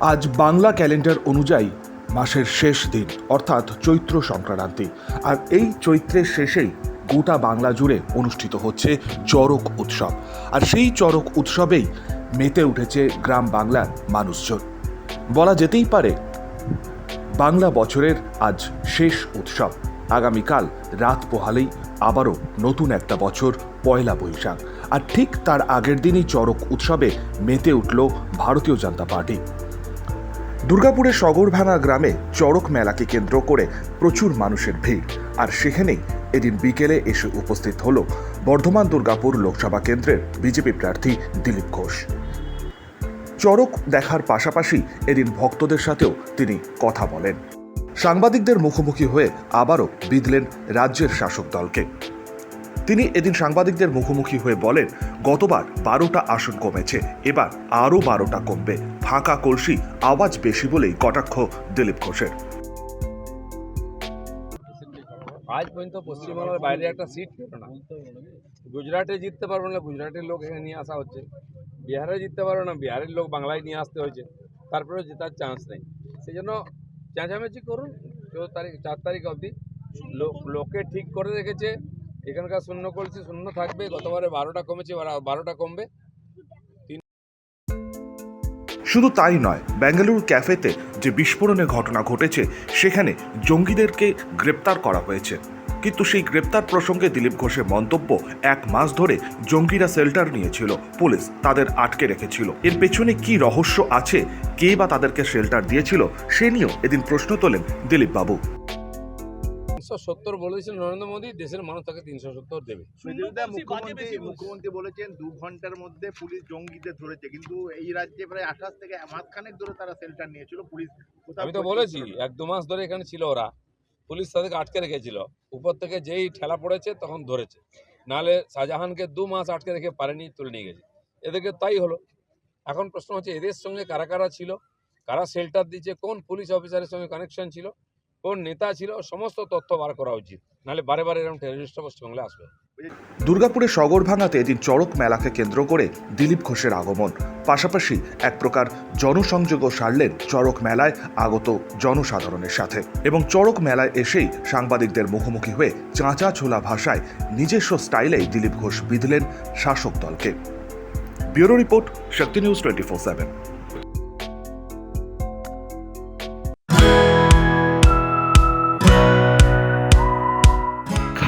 আজ বাংলা ক্যালেন্ডার অনুযায়ী মাসের শেষ দিন, অর্থাৎ চৈত্র সংক্রান্তি। আর এই চৈত্রের শেষেই গোটা বাংলা জুড়ে অনুষ্ঠিত হচ্ছে চড়ক উৎসব। আর সেই চড়ক উৎসবেই মেতে উঠেছে গ্রাম বাংলার মানুষজন। বলা যেতেই পারে, বাংলা বছরের আজ শেষ উৎসব। আগামীকাল রাত পোহালেই আবারও নতুন একটা বছর, পয়লা বৈশাখ। আর ঠিক তার আগের দিনই চড়ক উৎসবে মেতে উঠল ভারতীয় জনতা পার্টি। দুর্গাপুরের সগরভাঙা গ্রামে চড়ক মেলাকে কেন্দ্র করে প্রচুর মানুষের ভিড়। আর সেখানেই এদিন বিকেলে এসে উপস্থিত হল বর্ধমান দুর্গাপুর লোকসভা কেন্দ্রের বিজেপি প্রার্থী দিলীপ ঘোষ। চড়ক দেখার পাশাপাশি এদিন ভক্তদের সাথেও তিনি কথা বলেন। সাংবাদিকদের মুখোমুখি হয়ে আবারও বিঁধলেন রাজ্যের শাসক দলকে। তিনি এদিন সাংবাদিকদের মুখোমুখি হয়ে বলেন, গতবার বারোটা আসন কমেছে, এবার আরও বারোটা কমবে। ফাঁকা কলসি, আওয়াজ বেশি বলেই কটাক্ষ দিলীপ ঘোষের। আজ পর্যন্ত পশ্চিমবাংলার বাইরে একটা সিট পেল না। গুজরাটে জিততে পারবে না, গুজরাটের লোক এখানে নিয়ে আসা হচ্ছে। বিহারে জিততে পারবে না, বিহারের লোক বাংলায় নিয়ে আসতে হয়েছে। তারপরেও জেতার চান্স নেই। সেই জন্য চেঁচামেচি করুন, চৌদ্দ তারিখ, চার তারিখ অবধি লোক লোকে ঠিক করে রেখেছে। এখানকার শূন্য কলসি শূন্য থাকবে, গতবারে বারোটা কমেছে বারোটা কমবে। শুধু তাই নয় বেঙ্গালুরু ক্যাফেতে যে বিস্ফোরণের ঘটনা ঘটেছে, সেখানে জঙ্গিদেরকে গ্রেপ্তার করা হয়েছে। কিন্তু সেই গ্রেপ্তার প্রসঙ্গে দিলীপ ঘোষের মন্তব্য এক মাস ধরে জঙ্গিরা শেল্টার নিয়েছিল, পুলিশ তাদের আটকে রেখেছিল। এর পেছনে কি রহস্য আছে, কে বা তাদেরকে শেল্টার দিয়েছিল, সে নিয়েও এদিন প্রশ্ন তোলেন দিলীপ বাবু তিনশো সত্তর বলেছেন নরেন্দ্র মোদী দেশের মানুষ তাকে তিনশো সত্তর দেবে। মুখ্যমন্ত্রী মুখ্যমন্ত্রী বলেছেন দু ঘণ্টার মধ্যে পুলিশ জঙ্গিদের ধরেছে। কিন্তু এই রাজ্যে প্রায় আঠাশ থেকে মাসখানেক ধরে তারা শেল্টার নিয়েছিল পুলিশ আমি তো বলেছি এক দু মাস ধরে এখানে ছিল ওরা। পুলিশ তাদেরকে আটকে রেখেছিল। উপর থেকে যেই ঠেলা পড়েছে তখন ধরেছে। নাহলে শাহজাহানকে দু মাস আটকে রেখে পারেনি তুলে নিয়ে গেছে। এদেরকে তাই হলো। এখন প্রশ্ন হচ্ছে এদের সঙ্গে কারা কারা ছিল? কারা শেল্টার দিচ্ছে কোন পুলিশ অফিসারের সঙ্গে কানেকশন ছিল? কোন নেতা ছিল, সমস্ত তথ্য বার করা উচিত। নাহলে বারে বারে এরকম টেররিস্ট পশ্চিমবাংলায় আসবে। দুর্গাপুরের সগরভাঙাতে এদিন চড়ক মেলাকে কেন্দ্র করে দিলীপ ঘোষের আগমন। পাশাপাশি এক প্রকার জনসংযোগও সারলেন চড়ক মেলায় আগত জনসাধারণের সাথে। এবং চড়ক মেলায় এসেই সাংবাদিকদের মুখোমুখি হয়ে চাঁচা ছোলা ভাষায় নিজস্ব স্টাইলেই দিলীপ ঘোষ বিঁধলেন শাসক দলকে। Bureau report Shakti news twenty four seven.